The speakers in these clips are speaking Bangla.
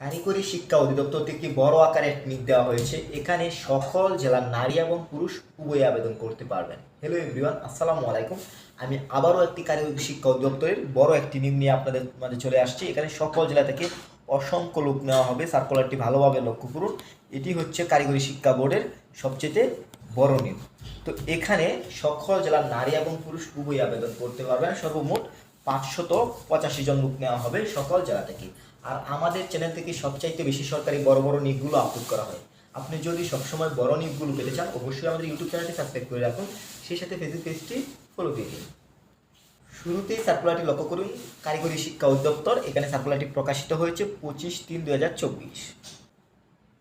কারিগরি শিক্ষা অধিদপ্তর থেকে বড় আকারে নিক দেওয়া হয়েছে। এখানে সকল জেলার নারী এবং পুরুষ উভয় আবেদন করতে পারবেন। হ্যালো এভরিওয়ান আসসালামু আলাইকুম। আমি আবারও একটি কারিগরি শিক্ষা অধিদপ্তরের বড় একটি নিক নিয়ে আপনাদের মাঝে চলে আসছি। এখানে সকল জেলা থেকে অসংখ্য লোক নেওয়া হবে। সার্কুলারটি ভালোভাবে লক্ষ্য করুন। এটি হচ্ছে কারিগরি শিক্ষা বোর্ডের সবচেয়ে বড় নিয়োগ। তো এখানে সকল জেলার নারী এবং পুরুষ উভয় আবেদন করতে পারবেন। সর্বমোট পাঁচশত পঁচাশি জন লোক নেওয়া হবে সকল জেলা থেকে। আর আমাদের চ্যানেল থেকে সবচাইতে বেশি সরকারি বড় বড় নিকগুলো আপলোড করা হয়। আপনি যদি সবসময় বড় নিকগুলো পেতে চান, অবশ্যই আমাদের ইউটিউব চ্যানেলটি সাবস্ক্রাইব করে রাখুন। সেই সাথে ফেসবুক পেজটি ফলো দিয়ে দিন। শুরুতেই সার্কুলারটি লক্ষ্য করুন। কারিগরি শিক্ষা অধিদপ্তর, এখানে সার্কুলারটি প্রকাশিত হয়েছে পঁচিশ তিন দু হাজার চব্বিশ।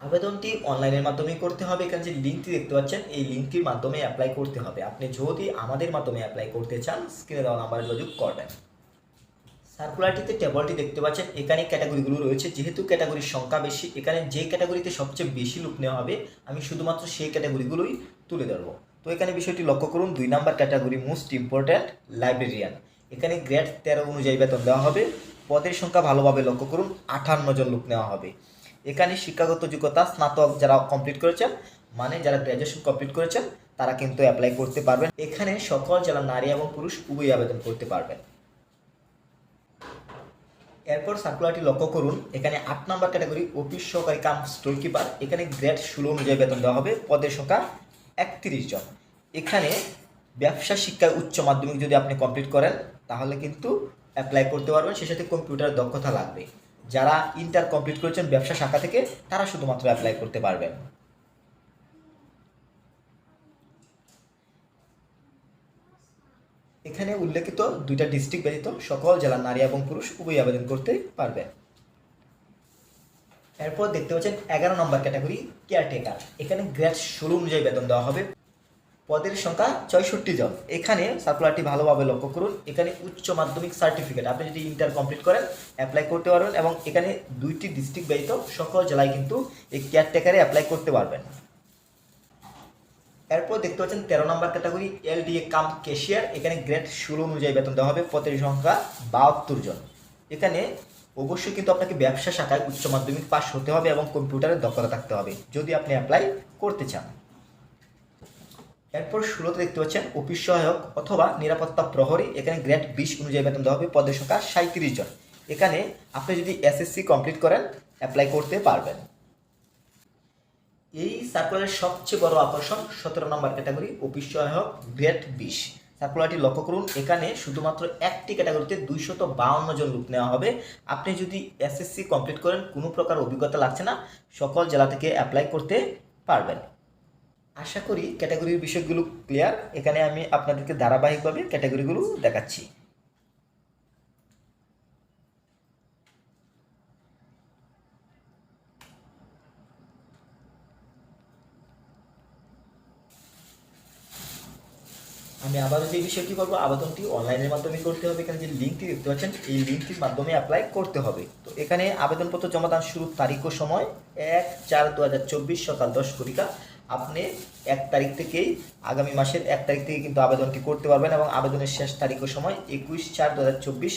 আবেদনটি অনলাইনের মাধ্যমে করতে হবে। এখানে যে লিঙ্কটি দেখতে পাচ্ছেন, এই লিঙ্কটির মাধ্যমে অ্যাপ্লাই করতে হবে। আপনি যদি আমাদের মাধ্যমে অ্যাপ্লাই করতে চান স্ক্রিনে দেওয়া নাম্বারে যোগাযোগ করবেন। সার্কুলারটিতে টেবলটি দেখতে পাচ্ছেন, এখানে ক্যাটাগরিগুলো রয়েছে। যেহেতু ক্যাটাগরির সংখ্যা বেশি, এখানে যে ক্যাটাগরিতে সবচেয়ে বেশি লোক নেওয়া হবে, আমি শুধুমাত্র সেই ক্যাটাগরিগুলোই তুলে ধরবো। তো এখানে বিষয়টি লক্ষ্য করুন, দুই number category most important librarian এখানে গ্রেড তেরো অনুযায়ী বেতন দেওয়া হবে, পদের সংখ্যা ভালোভাবে লক্ষ্য করুন, আঠান্ন জন লোক নেওয়া হবে। এখানে শিক্ষাগত যোগ্যতা, স্নাতক যারা কমপ্লিট করেছেন মানে যারা গ্র্যাজুয়েশন কমপ্লিট করেছেন, তারা কিন্তু অ্যাপ্লাই করতে পারবেন। এখানে সকল যারা নারী এবং পুরুষ উভয়ই আবেদন করতে পারবেন। এরপর সার্কুলারটি লক্ষ্য করুন, এখানে আট নম্বর ক্যাটাগরি অফিস সহকারী কাম স্টোর কিপার এখানে গ্রেড ষোলো অনুযায়ী বেতন দেওয়া হবে, পদের সংখ্যা একত্রিশ জন। এখানে ব্যবসা শিক্ষায় উচ্চ মাধ্যমিক যদি আপনি কমপ্লিট করেন, তাহলে কিন্তু অ্যাপ্লাই করতে পারবেন সে সাথে কম্পিউটার দক্ষতা লাগবে। যারা ইন্টার কমপ্লিট করেছেন ব্যবসা শাখা থেকে, তারা শুধুমাত্র অ্যাপ্লাই করতে পারবেন। এখানে উল্লেখিত দুইটা ডিস্ট্রিক্ট ব্যতীত সকল জেলার নারী এবং পুরুষ উভয় আবেদন করতে পারবে। এরপর দেখতে পাচ্ছেন এগারো নম্বর ক্যাটাগরি কেয়ারটেকার এখানে গ্রেড ষোলো অনুযায়ী বেতন দেওয়া হবে। পদের সংখ্যা ছয়ষট্টি জন। এখানে সার্কুলারটি ভালোভাবে লক্ষ্য করুন। এখানে উচ্চ মাধ্যমিক সার্টিফিকেট আপনি যদি ইন্টার কমপ্লিট করেন অ্যাপ্লাই করতে পারবেন এবং এখানে দুইটি ডিস্ট্রিক্ট ব্যতীত সকল জেলায় কিন্তু এই কেয়ারটেকারে অ্যাপ্লাই করতে পারবেন। এরপর দেখতে পাচ্ছেন তেরো number category LDA cum cashier, এখানে গ্রেড ষোলো অনুযায়ী বেতন দেওয়া হবে পদের সংখ্যা বাহাত্তর জন। এখানে অবশ্যই কিন্তু আপনাকে ব্যবসা শাখায় উচ্চ মাধ্যমিক পাস হতে হবে এবং কম্পিউটারের দক্ষতা থাকতে হবে, যদি আপনি অ্যাপ্লাই করতে চান। এরপর ষোলোতে দেখতে পাচ্ছেন অফিস সহায়ক অথবা নিরাপত্তা প্রহরী, এখানে গ্রেড বিশ অনুযায়ী বেতন দেওয়া হবে, পদের সংখ্যা সাঁত্রিশ জন। এখানে আপনি যদি এসএসসি কমপ্লিট করেন অ্যাপ্লাই করতে পারবেন। এই সার্কুলারের সবচেয়ে বড় আকর্ষণ সতেরো নম্বর ক্যাটাগরি অফিস সহায়ক গ্রেড বিশ। সার্কুলারটি লক্ষ্য করুন, এখানে শুধুমাত্র একটি ক্যাটাগরিতে দুইশত বাউন্ন জন লোক নেওয়া হবে। আপনি যদি এসএসসি কমপ্লিট করেন, কোনো প্রকার অভিজ্ঞতা লাগছে না। সকল জেলা থেকে অ্যাপ্লাই করতে পারবেন। আশা করি ক্যাটাগরির বিষয়গুলো ক্লিয়ার এখানে আমি আপনাদেরকে ধারাবাহিকভাবে ক্যাটাগরিগুলো দেখাচ্ছি। আমি আবারও যে বিষয়টি বলব, আবেদনটি অনলাইনের মাধ্যমে করতে হবে। এখানে যে লিঙ্কটি দেখতে পাচ্ছেন, এই লিঙ্কটির মাধ্যমে অ্যাপ্লাই করতে হবে। তো এখানে আবেদনপত্র জমা দান শুরুর তারিখ ও সময় এক চার দু হাজার চব্বিশ সকাল দশ ঘটিকা। আপনি এক তারিখ থেকেই আগামী মাসের এক তারিখ থেকে কিন্তু আবেদনটি করতে পারবেন এবং আবেদনের শেষ তারিখ ও সময় একুশ চার দু হাজার চব্বিশ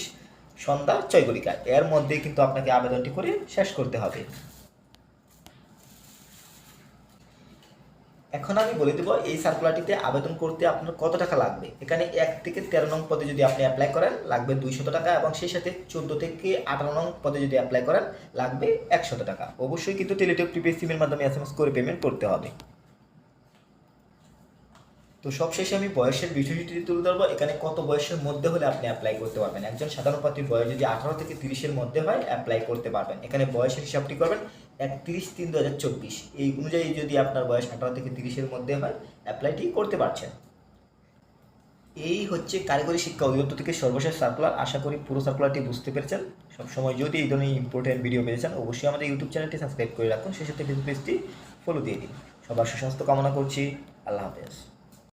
সন্ধ্যা ছয় ঘটিকা। এর মধ্যে কিন্তু আপনাকে আবেদনটি করে শেষ করতে হবে। এখন আমি বলে দেবো, এই সার্কুলারটিতে আবেদন করতে আপনার কত টাকা লাগবে? এখানে এক থেকে তেরো নং পদে যদি আপনি অ্যাপ্লাই করেন, লাগবে দুইশত টাকা এবং সেই সাথে চোদ্দ থেকে আঠারো নং পদে যদি অ্যাপ্লাই করেন, লাগবে একশত টাকা। অবশ্যই কিন্তু টেলিটক প্রিপেড সিমের মাধ্যমে এস এম এস করে পেমেন্ট করতে হবে। তো সবশেষে আমি বয়সের বিষয়টি তুলে ধরবো। এখানে কত বয়সের মধ্যে হলে আপনি অ্যাপ্লাই করতে পারবেন? একজন সাধারণ প্রার্থীর বয়স যদি আঠারো থেকে তিরিশের মধ্যে হয় অ্যাপ্লাই করতে পারবেন। এখানে বয়সের হিসাবটি করবেন। একত্রিশ তিন দু হাজার চব্বিশ। এই অনুযায়ী যদি আপনার বয়স আঠারো থেকে তিরিশের মধ্যে হয় অ্যাপ্লাইটি করতে পারছেন। এই হচ্ছে কারিগরি শিক্ষা অধিদপ্তর থেকে সর্বশেষ সার্কুলার আশা করি পুরো সার্কুলারটি বুঝতে পেরেছেন। সবসময় যদি এই ধরনের ইম্পর্টেন্ট ভিডিও পেয়েছেন অবশ্যই আমাদের ইউটিউব চ্যানেলটি সাবস্ক্রাইব করে রাখুন। সেই সাথে ফেসবুক পেজটি ফলো দিয়ে দিন। সবার সুস্বাস্থ্য কামনা করছি। আল্লাহ হাফেজ।